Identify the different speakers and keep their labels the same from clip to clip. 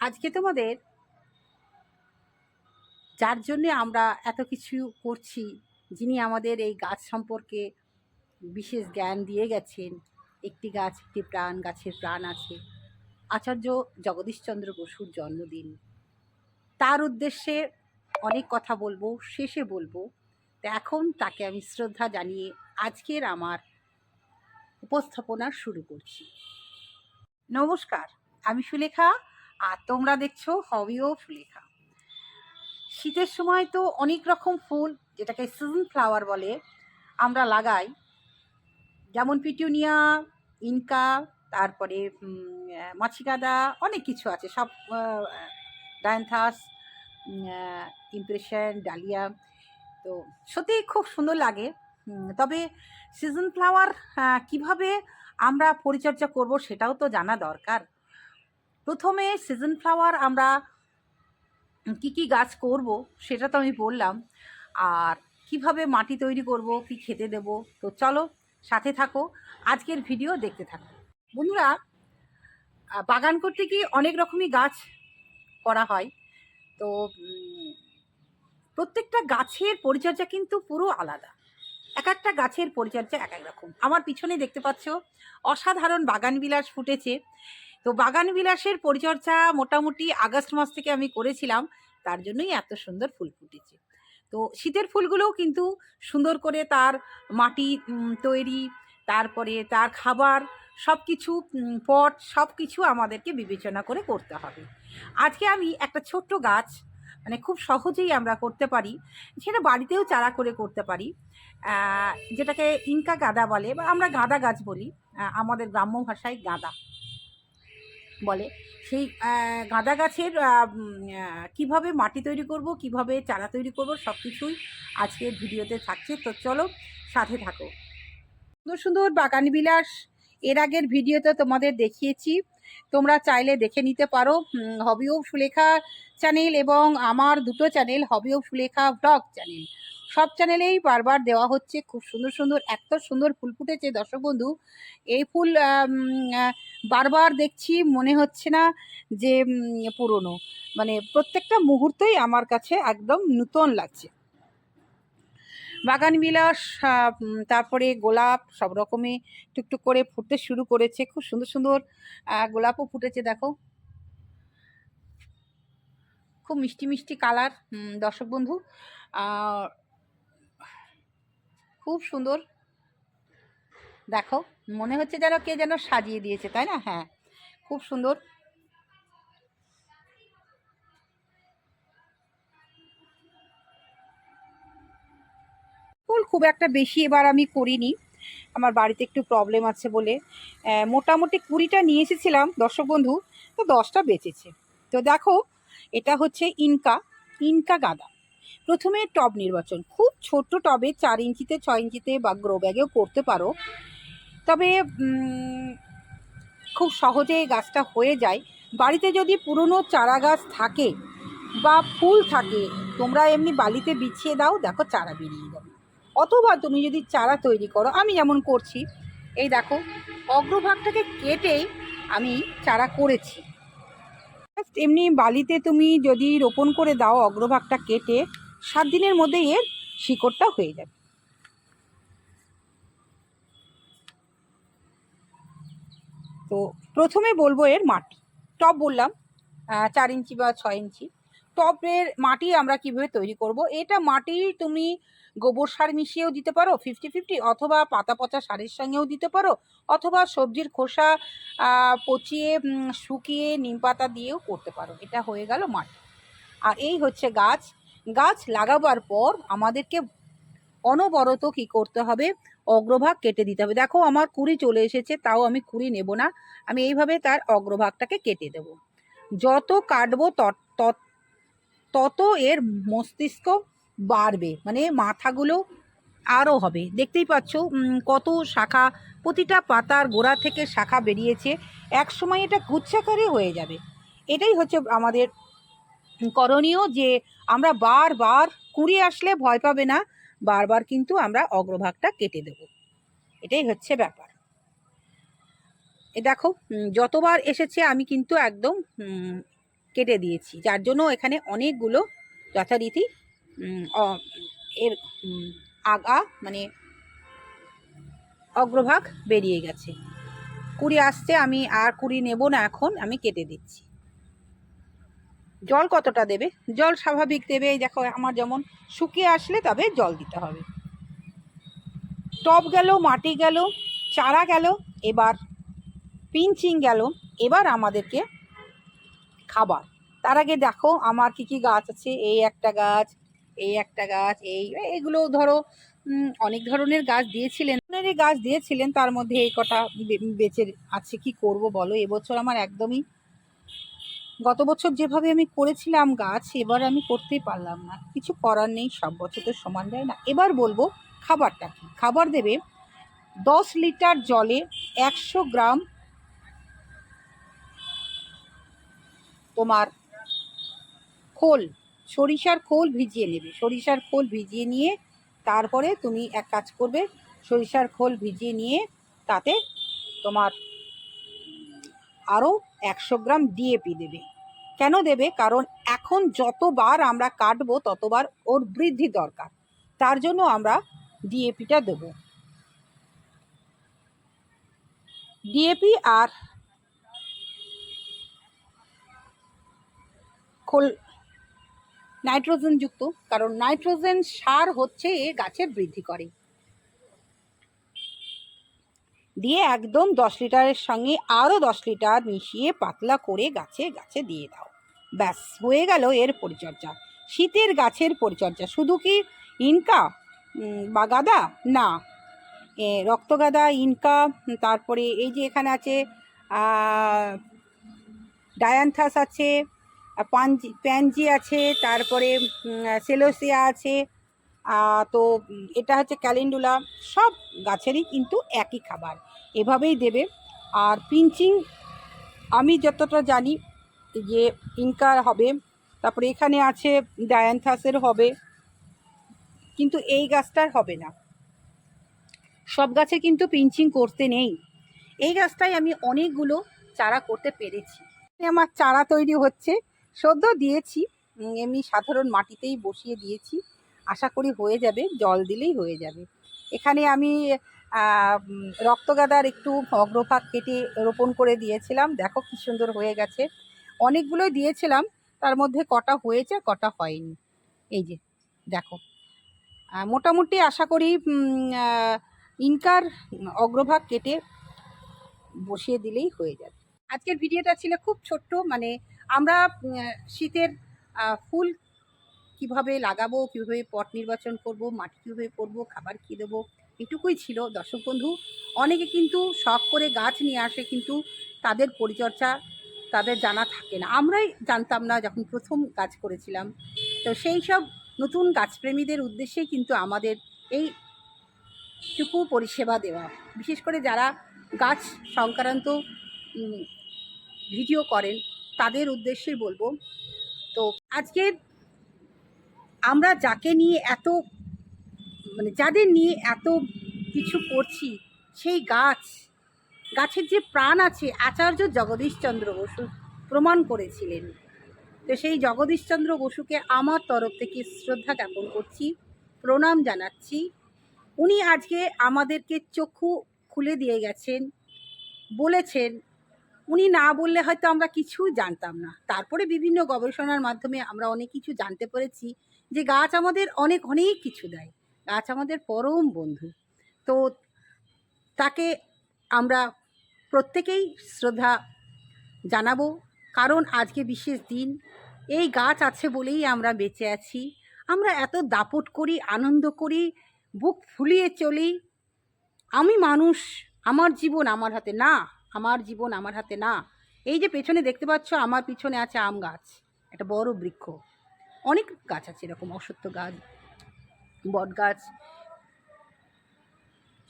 Speaker 1: আজকে তোমাদের যার জন্যে আমরা এত কিছু করছি, যিনি আমাদের এই গাছ সম্পর্কে বিশেষ জ্ঞান দিয়ে গেছেন, একটি গাছ, একটি প্রাণ, গাছের প্রাণ আছে। আচার্য জগদীশচন্দ্র বসুর জন্মদিন। তার উদ্দেশ্যে অনেক কথা বলব, শেষে বলব। তো এখন তাকে আমি শ্রদ্ধা জানিয়ে আজকের আমার উপস্থাপনা শুরু করছি। নমস্কার, আমি সুলেখা আর তোমরা দেখছ হবিও সুলেখা শীতের সময় তো অনেক রকম ফুল, যেটাকে সিজন ফ্লাওয়ার বলে, আমরা লাগাই। যেমন পিটুনিয়া ইনকা তারপরে মাছিগাদা অনেক কিছু আছে। সব ডায়ান্থাস ইমপ্রেশন ডালিয়া তো সত্যি খুব সুন্দর লাগে। তবে সিজন ফ্লাওয়ার কীভাবে আমরা পরিচর্যা করব সেটাও তো জানা দরকার। প্রথমে সিজন ফ্লাওয়ার আমরা কি কি গাছ করব সেটা তো আমি বললাম। আর কীভাবে মাটি তৈরি করব, কি খেতে দেব, তো চলো সাথে থাকো, আজকের ভিডিও দেখতে থাকো। বন্ধুরা বাগান করতে গিয়ে অনেক রকমই গাছ করা হয়। তো প্রত্যেকটা গাছের পরিচর্যা কিন্তু পুরো আলাদা। এক একটা গাছের পরিচর্যা এক এক রকম। আমার পিছনে দেখতে পাচ্ছ, অসাধারণ বাগান বিলাস ফুটেছে। তো বাগান বিলাসের পরিচর্যা মোটামুটি আগস্ট মাস থেকে আমি করেছিলাম, তার জন্যই এত সুন্দর ফুল ফুটেছে। তো শীতের ফুলগুলোও কিন্তু সুন্দর করে তার মাটি তৈরি, তারপরে তার খাবার সব কিছু পট সব কিছু আমাদেরকে বিবেচনা করে করতে হবে। আজকে আমি একটা ছোট্ট গাছ মানে খুব সহজেই আমরা করতে পারি, সেটা বাড়িতেও চারা করে করতে পারি যেটাকে ইনকা গাঁদা বলে, বা আমরা গাঁদা গাছ বলি আমাদের গ্রাম্য ভাষায় গাঁদা। বলে। সেই গাঁদা গাছের কীভাবে মাটি তৈরি করব, কীভাবে চারা তৈরি করব সব কিছুই আজকের ভিডিওতে থাকছে। তো চলো সাথে থাকো। সুন্দর সুন্দর বাগান বিলাস। এর আগের ভিডিওতে তোমাদের দেখিয়েছি। তোমরা চাইলে দেখে নিতে পারো। হবি অফ সুলেখা চ্যানেল এবং আমার দুটো channel hobby of Sulekha blog channel সব চ্যানেলেই বারবার দেওয়া হচ্ছে। খুব সুন্দর সুন্দর, এত সুন্দর ফুল ফুটেছে দর্শক বন্ধু। এই ফুল বারবার দেখছি, মনে হচ্ছে না যে পুরনো। মানে প্রত্যেকটা মুহূর্তেই আমার কাছে একদম নূতন লাগছে। বাগান বিলাস তারপরে গোলাপ সব রকমই টুকটুক করে ফুটতে শুরু করেছে। খুব সুন্দর সুন্দর গোলাপও ফুটেছে, দেখো। খুব মিষ্টি মিষ্টি কালার দর্শক বন্ধু। খুব সুন্দর। দেখো। মনে হচ্ছে যেন কে যেন সাজিয়ে দিয়েছে, তাই না? হ্যাঁ খুব সুন্দর। ফুল খুব একটা বেশি এবার আমি করিনি, আমার বাড়িতে একটু প্রবলেম আছে বলে। মোটামুটি কুড়িটা নিয়ে এসেছিলাম, দর্শক বন্ধু, তো দশটা বেঁচেছে। তো দেখো, এটা হচ্ছে ইনকা ইনকা গাঁদা। প্রথমে টব নির্বাচন, খুব ছোট্ট টবে চার ইঞ্চিতে, ছয় ইঞ্চিতে বা গ্রো ব্যাগেও করতে পারো। তবে খুব সহজে গাছটা হয়ে যায়। বাড়িতে যদি পুরনো চারা গাছ থাকে বা ফুল থাকে, তোমরা এমনি বালিতে বিছিয়ে দাও, দেখো চারা বেরিয়ে যাবে। অথবা তুমি যদি চারা তৈরি করো, আমি যেমন করছি, এই দেখো, অগ্রভাগটাকে কেটেই আমি চারা করেছি। এমনি বালিতে তুমি যদি রোপণ করে দাও, অগ্রভাগটা কেটে, সাত দিনের মধ্যেই এর শিকড়টা হয়ে যাবে। তো প্রথমে বলব এর মাটি। টব বললাম চার ইঞ্চি বা ছয় ইঞ্চি। টবের মাটি আমরা কীভাবে তৈরি করব? এটা মাটি তুমি গোবর সার মিশিয়েও দিতে পারো ফিফটি ফিফটি অথবা পাতা পচা সারের সঙ্গেও দিতে পারো, অথবা সবজির খোসা পচিয়ে শুকিয়ে নিম পাতা দিয়েও করতে পারো। এটা হয়ে গেল মাটি। আর এই হচ্ছে গাছ। গাছ লাগাবার পর আমাদেরকে অনবরত কি করতে হবে? অগ্রভাগ কেটে দিতে হবে। দেখো আমার কুড়ি চলে এসেছে, তাও আমি কুড়ি নেব না। আমি এইভাবে তার অগ্রভাগটাকে কেটে দেব। যত কাটবো তত, তত- এর মস্তিষ্ক বাড়বে মানে মাথাগুলো আরও হবে। দেখতেই পাচ্ছ কত শাখা, প্রতিটা পাতার গোড়া থেকে শাখা বেরিয়েছে। এক সময় এটা গুচ্ছাকারে হয়ে যাবে। এটাই হচ্ছে আমাদের করণীয় যে আমরা বারবার কুড়ি আসলে ভয় পাবে না। বারবার কিন্তু আমরা অগ্রভাগটা কেটে দেব। এটাই হচ্ছে ব্যাপার। এ দেখো যতবার এসেছে আমি কিন্তু একদম কেটে দিয়েছি। যার জন্য এখানে অনেকগুলো যথারীতি এর আগা মানে অগ্রভাগ বেরিয়ে গেছে। কুড়ি আসছে, আমি আর কুড়ি নেব না এখন, আমি কেটে দিচ্ছি। জল কতটা দেবে? জল স্বাভাবিক দেবে, এই দেখো আমার যেমন শুকিয়ে আসলে তবে জল দিতে হবে। টব গেল, মাটি গেল, চারা গেল, এবার পিঞ্চিং গেল, এবার আমাদেরকে খাবার। তার আগে দেখো আমার কি কি গাছ আছে, এই একটা গাছ, এই একটা গাছ, এই এগুলো ধরো অনেক ধরনের গাছ দিয়েছিলেন। গাছ দিয়েছিলেন, তার মধ্যে এই কটা বেঁচে আছে, কি করব বলো? এবছর আমার একদমই গত বছর যেভাবে আমি করেছিলাম গাছ, এবার আমি করতেই পারলাম না। কিছু করার নেই, সব বছর তো সমান যায় না। এবার বলব, খাবারটা কি? খাবার দেবে দশ লিটার জলে একশো গ্রাম তোমার খোল, সরিষার খোল ভিজিয়ে নেবে। সরিষার খোল ভিজিয়ে নিয়ে তারপরে তুমি এক কাজ করবে, সরিষার খোল ভিজিয়ে নিয়ে তাতে তোমার আরও একশো গ্রাম ডিএপি দেবে। কেন দেবে? কারণ এখন যতবার আমরা কাটবো, ততবার ওর বৃদ্ধি দরকার। তার জন্য আমরা ডিএপিটা দেব। ডিএপি আর খোল নাইট্রোজেন যুক্ত। কারণ নাইট্রোজেন সার হচ্ছে এ গাছের বৃদ্ধি করে। দিয়ে একদম দশ লিটারের সঙ্গে আরও দশ লিটার মিশিয়ে পাতলা করে গাছে গাছে দিয়ে দাও। ব্যাস, হয়ে গেল এর পরিচর্যা। শীতের গাছের পরিচর্যা। শুধু কি ইনকা? বা গাদা? না। রক্তগাদা ইনকা, তারপরে এই যে এখানে আছে ডায়ান্থাস আছে পাঞ্জি, প্যানজি আছে, তারপরে সেলোসিয়া আছে তো এটা হচ্ছে ক্যালেন্ডুলা। সব গাছেরই কিন্তু একই খাবার। এভাবেই দেবে। আর পিঞ্চিং, আমি যতটা জানি যে ইনকার হবে, তারপরে এখানে আছে ডায়ান্থাসের হবে, কিন্তু এই গাছটার হবে না। সব গাছে কিন্তু পিঞ্চিং করতে নেই। এই গাছটাই আমি অনেকগুলো চারা করতে পেরেছি। আমার চারা তৈরি হচ্ছে। সদ্য দিয়েছি এমনি সাধারণ মাটিতেই বসিয়ে দিয়েছি। আশা করি হয়ে যাবে, জল দিলেই হয়ে যাবে। এখানে আমি রক্তগাদার একটু অগ্রভাগ কেটে রোপণ করে দিয়েছিলাম। দেখো কি সুন্দর হয়ে গেছে। অনেকগুলোই দিয়েছিলাম, তার মধ্যে কটা হয়েছে, কটা হয়নি। এই যে, দেখো। মোটামুটি আশা করি ইনকার অগ্রভাগ কেটে বসিয়ে দিলেই হয়ে যাবে। আজকের ভিডিওটা ছিল খুব ছোট্ট মানে আমরা শীতের ফুল কীভাবে লাগাবো, কীভাবে পট নির্বাচন করব, মাটি কীভাবে করব, খাবার কী দেবো এটুকুই ছিল, দর্শক বন্ধু। অনেকে কিন্তু শখ করে গাছ নিয়ে আসে, কিন্তু তাদের পরিচর্যা তাদের জানা থাকে না। আমরাই জানতাম না যখন প্রথম গাছ করেছিলাম। তো সেই সব নতুন গাছপ্রেমীদের উদ্দেশ্যেই কিন্তু আমাদের এইটুকু পরিষেবা দেওয়া। বিশেষ করে যারা গাছ সংক্রান্ত ভিডিও করেন, তাদের উদ্দেশ্যেই বলব। তো আজকের আমরা যাকে নিয়ে এত মানে যাদের নিয়ে এত কিছু করছি, সেই গাছ, গাছের যে প্রাণ আছে, আচার্য জগদীশচন্দ্র বসু প্রমাণ করেছিলেন। তো সেই জগদীশচন্দ্র বসুকে আমার তরফ থেকে শ্রদ্ধা জ্ঞাপন করছি, প্রণাম জানাচ্ছি। উনি আজকে আমাদেরকে চক্ষু খুলে দিয়ে গেছেন, বলেছেন, উনি না বললে হয়তো আমরা কিছু জানতাম না। তারপরে বিভিন্ন গবেষণার মাধ্যমে আমরা অনেক কিছু জানতে পেরেছি যে গাছ আমাদের অনেক অনেক কিছু দেয়। গাছ আমাদের পরম বন্ধু। তো তাকে আমরা প্রত্যেকেই শ্রদ্ধা জানাব, কারণ আজকে বিশেষ দিন। এই গাছ আছে বলেই আমরা বেঁচে আছি। আমরা এত দাপট করি, আনন্দ করি, বুক ফুলিয়ে চলি। আমি মানুষ, আমার জীবন আমার হাতে না, আমার জীবন আমার হাতে না। এই যে পেছনে দেখতে পাচ্ছ, আমার পিছনে আছে আম গাছ, একটা বড় বৃক্ষ। অনেক গাছ আছে এরকম অসত্য গাছ। বট গাছ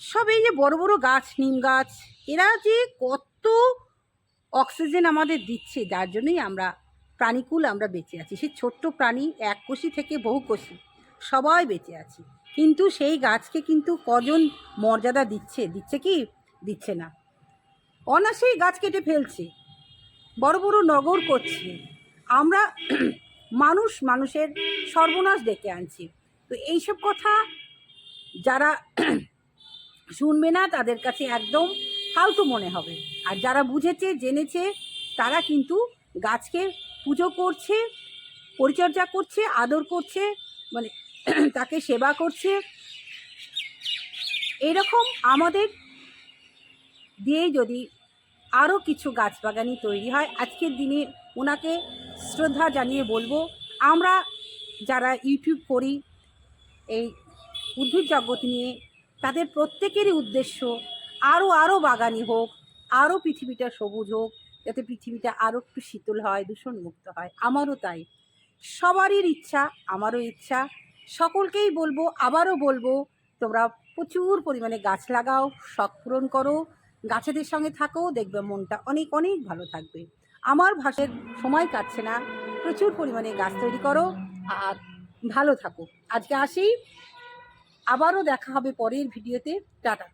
Speaker 1: সব এই যে বড় বড় গাছ, নিম গাছ, এরা যে কত অক্সিজেন আমাদের দিচ্ছে, যার জন্যই আমরা প্রাণীকুল আমরা বেঁচে আছি। সেই ছোট্ট প্রাণী এক কোষি থেকে বহু কোষি, সবাই বেঁচে আছি। কিন্তু সেই গাছকে কিন্তু কজন মর্যাদা দিচ্ছে? দিচ্ছে কি? দিচ্ছে না। অনাসেই গাছ কেটে ফেলছে, বড় বড় নগর করছে। আমরা মানুষ মানুষের সর্বনাশ ডেকে আনছি। তো এইসব কথা যারা শুনবে না, তাদের কাছে একদম ফালতু মনে হবে। আর যারা বুঝেছে, জেনেছে, তারা কিন্তু গাছকে পুজো করছে, পরিচর্যা করছে, আদর করছে মানে তাকে সেবা করছে। এরকম আমাদের দিয়েই যদি আরও কিছু গাছ বাগানি তৈরি হয়, আজকের দিনে ওনাকে শ্রদ্ধা জানিয়ে বলব, আমরা যারা ইউটিউব করি এই উদ্ভিদ জগৎ নিয়ে তাদের প্রত্যেকেরই উদ্দেশ্য আরও আরও বাগানি হোক আরও পৃথিবীটা সবুজ হোক, যাতে পৃথিবীটা আরও একটু শীতল হয়, দূষণমুক্ত হয়। আমারও তাই। সবারই ইচ্ছা, আমারও ইচ্ছা। সকলকেই বলব, আবারও বলব, তোমরা প্রচুর পরিমাণে গাছ লাগাও, শখ পূরণ করো, গাছেদের সঙ্গে থাকো, দেখবে মনটা অনেক অনেক ভালো থাকবে। আমার ভাষের সময় কাটছে না, প্রচুর পরিমাণে গাছ তৈরি করো, আর ভালো থাকো আজকে আসি। আবারও দেখা হবে পরের ভিডিওতে। টাটা।